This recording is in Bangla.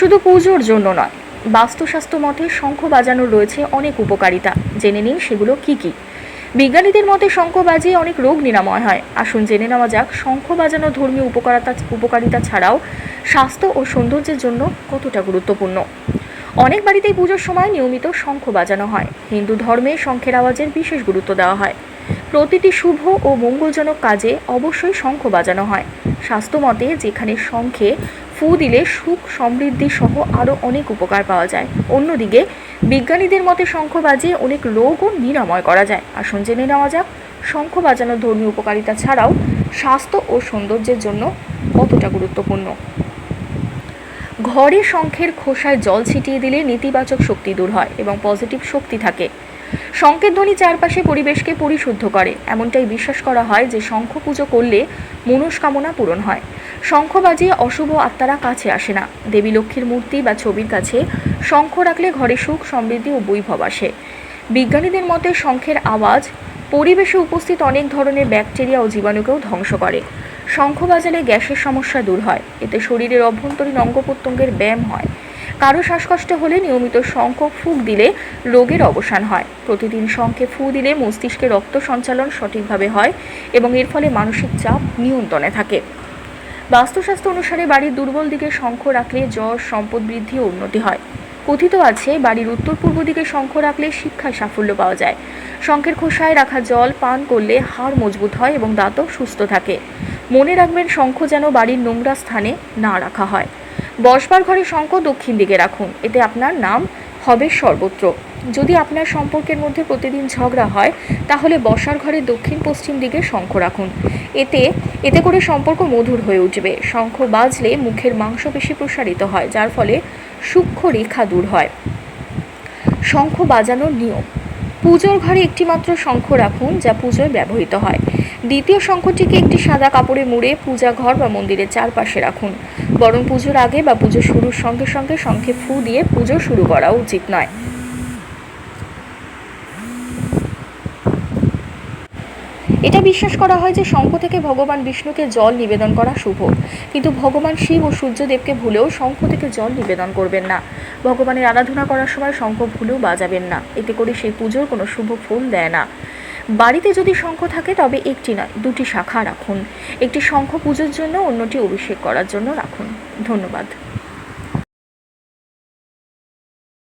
শুধু পুজোর জন্য নয়, বাস্তুস্বাস্থ্য মতে শঙ্খ বাজানোর রয়েছে অনেক উপকারিতা। জেনে নিন সেগুলো কি কি। বিজ্ঞানীদের মতে শঙ্খ বাজিয়ে অনেক রোগ নিরাময় হয়। আসুন জেনে নেওয়া যাক, শঙ্খ বাজানো ধর্মীয় উপকারিতা উপকারিতা ছাড়াও স্বাস্থ্য ও সৌন্দর্যের জন্য কতটা গুরুত্বপূর্ণ। অনেক বাড়িতেই পুজোর সময় নিয়মিত শঙ্খ বাজানো হয়। হিন্দু ধর্মে শঙ্খের আওয়াজের বিশেষ গুরুত্ব দেওয়া হয়। প্রতিটি শুভ ও মঙ্গলজনক কাজে অবশ্যই শঙ্খ বাজানো হয়। স্বাস্থ্যমতে যেখানে শঙ্খে ফু দিলে সুখ সমৃদ্ধি সহ আরও অনেক উপকার পাওয়া যায়। অন্যদিকে বিজ্ঞানীদের মতে শঙ্খ বাজিয়ে অনেক রোগও নিরাময় করা যায়। আসুন জেনে নেওয়া যাক, শঙ্খ বাজানোর ধর্মীয় উপকারিতা ছাড়াও স্বাস্থ্য ও সৌন্দর্যের জন্য কতটা গুরুত্বপূর্ণ? ঘরে শঙ্খের খোসায় জল ছিটিয়ে দিলে নেতিবাচক শক্তি দূর হয় এবং পজিটিভ শক্তি থাকে। শঙ্খের ধ্বনি চারপাশে পরিবেশকে পরিশুদ্ধ করে। এমনটাই বিশ্বাস করা হয় যে শঙ্খ পুজো করলে মনস্কামনা পূরণ হয়। শঙ্খ বাজিয়ে অশুভ আত্মারা কাছে আসে না। দেবী লক্ষ্মীর মূর্তি বা ছবির কাছে শঙ্খ রাখলে ঘরে সুখ, সমৃদ্ধি ও বৈভব আসে। বিজ্ঞানীদের মতে শঙ্খের আওয়াজ পরিবেশে উপস্থিত অনেক ধরনের ব্যাকটেরিয়া ও জীবাণুকেও ধ্বংস করে। শঙ্খ বাজালে গ্যাসের সমস্যা দূর হয়। এতে শরীরের অভ্যন্তরীণ অঙ্গ প্রত্যঙ্গের ব্যায়াম হয়। কারও শ্বাসকষ্ট হলে নিয়মিত শঙ্খ ফুঁক দিলে রোগের অবসান হয়। প্রতিদিন শঙ্খে ফু দিলে মস্তিষ্কে রক্ত সঞ্চালন সঠিকভাবে হয় এবং এর ফলে মানসিক চাপ নিয়ন্ত্রণে থাকে। বাস্তুশাস্ত্র অনুসারে বাড়ির দুর্বল দিকে শঙ্খ রাখলে যশ সম্পদ বৃদ্ধি ও উন্নতি হয়। কথিত আছে, বাড়ির উত্তর পূর্ব দিকে শঙ্খ রাখলে শিক্ষায় সাফল্য পাওয়া যায়। শঙ্খের খোসায় রাখা জল পান করলে হাড় মজবুত হয় এবং দাঁতও সুস্থ থাকে। মনে রাখবেন শঙ্খ যেন বাড়ির নোংরা স্থানে না রাখা হয়। বসবার ঘরে শঙ্খ দক্ষিণ দিকে রাখুন। এতে আপনার নাম হবে সর্বত্র। যদি আপনার সম্পর্কের মধ্যে প্রতিদিন ঝগড়া হয়, তাহলে বসার ঘরে দক্ষিণ পশ্চিম দিকে শঙ্খ রাখুন। এতে এতে করে সম্পর্ক মধুর হয়ে উঠবে। শঙ্খ বাজলে মুখের মাংসপেশি প্রসারিত হয়, যার ফলে সূক্ষ্ম রেখা দূর হয়। শঙ্খ বাজানোর নিয়ম। পুজোর ঘরে একটিমাত্র শঙ্খ রাখুন যা পুজোয় ব্যবহৃত হয়। দ্বিতীয় শঙ্খটিকে একটি সাদা কাপড়ে মুড়ে পূজা ঘর বা মন্দিরের চারপাশে রাখুন। বরং পুজোর আগে বা পুজো শুরুর সঙ্গে সঙ্গে শঙ্খে ফু দিয়ে পুজো শুরু করা উচিত নয়। এটা বিশ্বাস করা হয় যে শঙ্খ থেকে ভগবান বিষ্ণুকে জল নিবেদন করা শুভ। কিন্তু ভগবান শিব ও সূর্যদেবকে ভুলেও শঙ্খ থেকে জল নিবেদন করবেন না। ভগবানের আরাধনা করার সময় শঙ্খ ভুলেও বাজাবেন না। এতে করে সেই পুজোর কোনো শুভ ফল দেয় না। বাড়িতে যদি শঙ্খ থাকে, তবে একটি নয়, দুটি শাখা রাখুন। একটি শঙ্খ পুজোর জন্য, অন্যটি অভিষেক করার জন্য রাখুন। ধন্যবাদ।